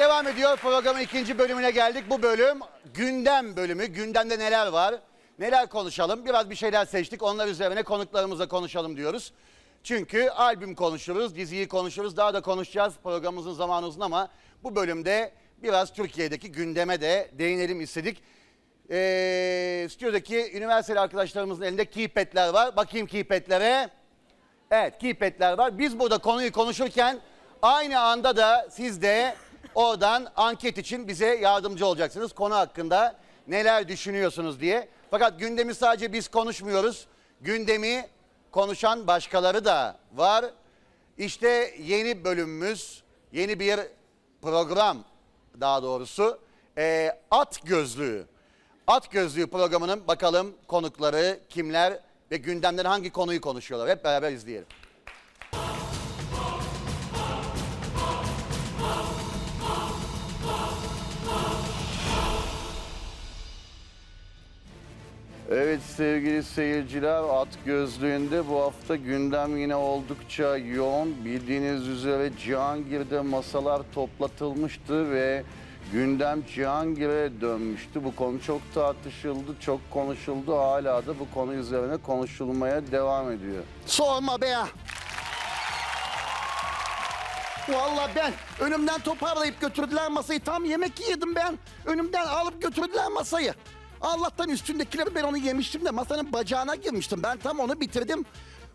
devam ediyor. Programın ikinci bölümüne geldik. Bu bölüm gündem bölümü. Gündemde neler var? Neler konuşalım? Biraz bir şeyler seçtik. Onlar üzerine konuklarımızla konuşalım diyoruz. Çünkü albüm konuşuruz, diziyi konuşuruz. Daha da konuşacağız. Programımızın zamanı uzun ama bu bölümde biraz Türkiye'deki gündeme de değinelim istedik. Ee, stüdyodaki üniversiteli arkadaşlarımızın elinde keypad'ler var. Bakayım keypad'lere. Evet keypad'ler var. Biz burada konuyu konuşurken aynı anda da siz de oradan anket için bize yardımcı olacaksınız. Konu hakkında neler düşünüyorsunuz diye. Fakat gündemi sadece biz konuşmuyoruz. Gündemi konuşan başkaları da var. İşte yeni bölümümüz, yeni bir program daha doğrusu. Ee, At Gözlüğü. At Gözlüğü programının bakalım konukları kimler ve gündemden hangi konuyu konuşuyorlar. Hep beraber izleyelim. Evet sevgili seyirciler At Gözlüğü'nde bu hafta gündem yine oldukça yoğun. Bildiğiniz üzere Cihangir'de masalar toplatılmıştı ve gündem Cihangir'e dönmüştü. Bu konu çok tartışıldı, çok konuşuldu. Hala da bu konu üzerine konuşulmaya devam ediyor. Sorma be. Vallahi ben önümden toparlayıp götürdüler masayı. Tam yemek yedim ben. Önümden alıp götürdüler masayı. Allah'tan üstündekileri ben onu yemiştim de masanın bacağına girmiştim. Ben tam onu bitirdim.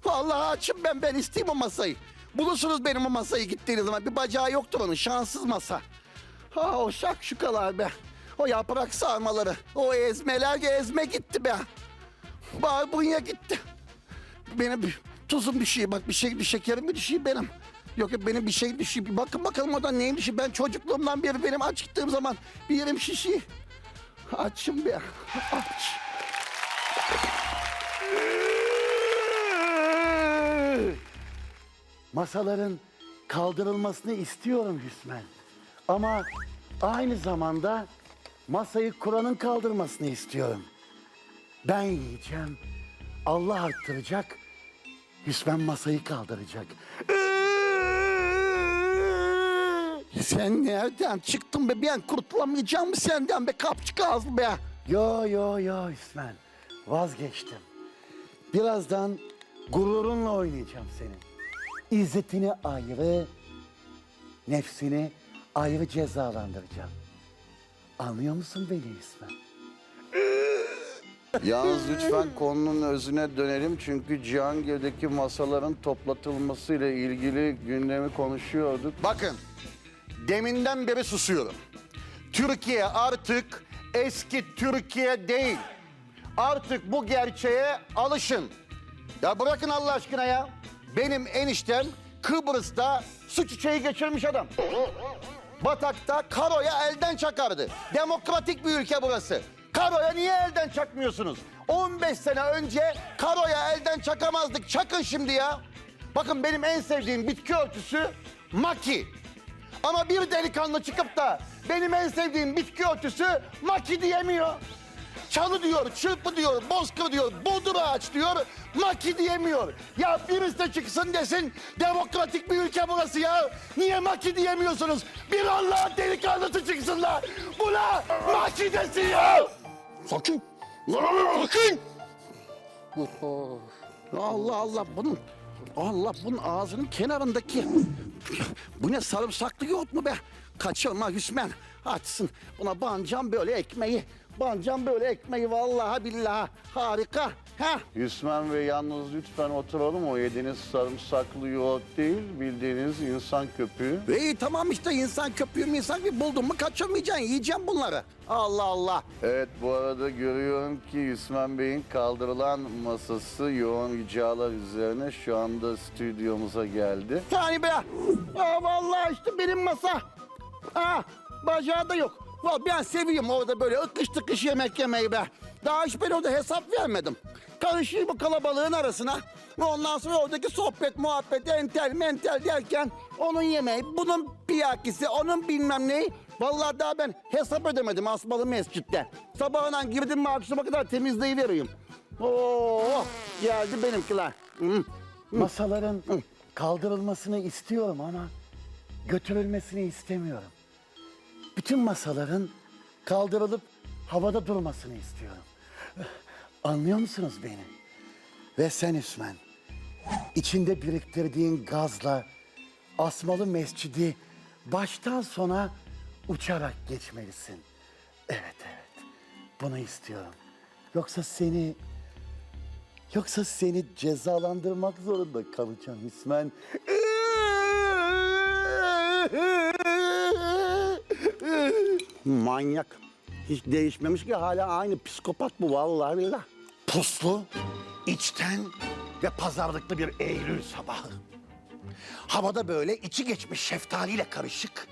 Vallahi açım ben ben isteyeyim o masayı. Bulursunuz benim o masayı gittiğiniz zaman. Bir bacağı yoktur onun şanssız masa. Ha o şakşukalar be. O yaprak sarmaları. O ezmeler ezme gitti be. Barbunya gitti. Benim bir tuzum düşüyor bak bir şey bir şekerim bir düşüyor benim. Yok yok benim bir şey düşüyor. Bir bakın bakalım o da neymiş. Ben çocukluğumdan beri benim aç gittiğim zaman bir yerim şişiyor. Açım be. Aç. masaların kaldırılmasını istiyorum Hüsmen. Ama aynı zamanda masayı Kur'an'ın kaldırmasını istiyorum. Ben yiyeceğim, Allah arttıracak, Hüsmen masayı kaldıracak. Sen nereden çıktın be? Ben kurtulamayacağım senden be kapçık ağzı be. Yo yo yo Hüsmen, vazgeçtim. Birazdan gururunla oynayacağım senin. İzzetini ayrı, nefsini ayrı cezalandıracağım. Anlıyor musun beni Hüsmen? Yalnız lütfen konunun özüne dönelim çünkü Cihangir'deki masaların toplatılmasıyla ilgili gündemi konuşuyorduk. Bakın, deminden beri susuyorum. Türkiye artık eski Türkiye değil. Artık bu gerçeğe alışın. Ya bırakın Allah aşkına ya. Benim eniştem Kıbrıs'ta su çiçeği geçirmiş adam. Batak'ta Karo'ya elden çakardı. Demokratik bir ülke burası. Karo'ya niye elden çakmıyorsunuz? 15 sene önce Karo'ya elden çakamazdık. Çakın şimdi ya. Bakın benim en sevdiğim bitki örtüsü maki. Ama bir delikanlı çıkıp da benim en sevdiğim bitki örtüsü maki diyemiyor. Çalı diyor, çırpı diyor, bozkır diyor, bodur ağaç diyor, maki diyemiyor. Ya birisi de çıksın desin, demokratik bir ülke burası ya. Niye maki diyemiyorsunuz? Bir Allah'ın delikanlısı çıksın la. Buna maki desin ya. Sakin. Sakin. Allah Allah bunun Allah bunun ağzının kenarındaki bu ne sarımsaklı yoğurt mu be? Kaçırma Hüsmen. Açsın. Buna bancam böyle ekmeği. Bancam böyle ekmeği vallahi billahi harika. Ha? Hüsmen Bey yalnız lütfen oturalım. O yediğiniz sarımsaklı yoğurt değil, bildiğiniz insan köpüğü. İyi tamam işte insan köpüğüm insan bir buldun mu kaçırmayacaksın. Yiyeceğim bunları. Allah Allah. Evet bu arada görüyorum ki Hüsmen Bey'in kaldırılan masası yoğun ricalar üzerine şu anda stüdyomuza geldi. Yani be. Aa, vallahi işte benim masa. Ha, bacağı da yok. Vallahi ben seviyorum orada böyle ıkış tıkış yemek yemeyi be. Daha hiç ben orada hesap vermedim. Karışayım bu kalabalığın arasına. Ve ondan sonra oradaki sohbet, muhabbet, entel, mentel derken onun yemeği, bunun piyakisi, onun bilmem neyi. Vallahi daha ben hesap ödemedim Asmalı Mescid'de. Sabahından girdim mi akşama kadar temizliği veriyorum. Oo, geldi benimkiler. Hı. Masaların kaldırılmasını istiyorum ama götürülmesini istemiyorum. Bütün masaların kaldırılıp havada durmasını istiyorum. Anlıyor musunuz beni? Ve sen Üsmen, içinde biriktirdiğin gazla Asmalı Mescidi baştan sona uçarak geçmelisin. Evet evet, bunu istiyorum. Yoksa seni, yoksa seni cezalandırmak zorunda kalacağım İsmen. Manyak. Hiç değişmemiş ki hala aynı psikopat bu vallahi billah. Puslu, içten ve pazarlıklı bir Eylül sabahı. Havada böyle içi geçmiş şeftaliyle karışık,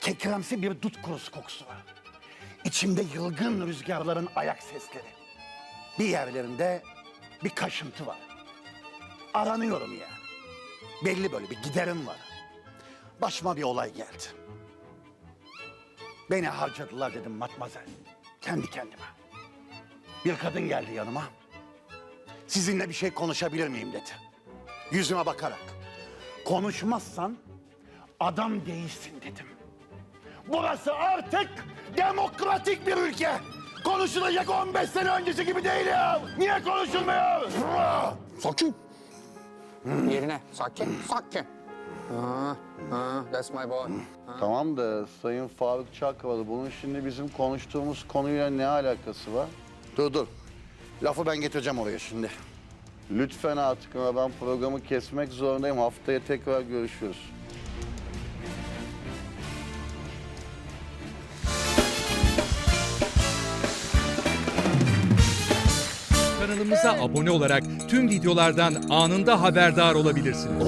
kekremsi bir dut kurusu kokusu var. İçimde yılgın rüzgarların ayak sesleri. Bir yerlerinde bir kaşıntı var. Aranıyorum yani. Belli böyle bir giderim var. Başıma bir olay geldi. Beni harcadılar dedim matmazel. Kendi kendime. Bir kadın geldi yanıma. Sizinle bir şey konuşabilir miyim dedi. Yüzüme bakarak. Konuşmazsan adam değilsin dedim. Burası artık demokratik bir ülke. Konuşulacak 15 sene öncesi gibi değil ya. Niye konuşulmuyor? Sakin. Yerine. Sakin. Sakin. Ha, ha, that's my boy. Tamam da Sayın Faruk Çakralı bunun şimdi bizim konuştuğumuz konuyla ne alakası var? Dur dur. Lafı ben getireceğim oraya şimdi. Lütfen artık ama ben programı kesmek zorundayım. Haftaya tekrar görüşürüz. Kanalımıza abone olarak tüm videolardan anında haberdar olabilirsiniz.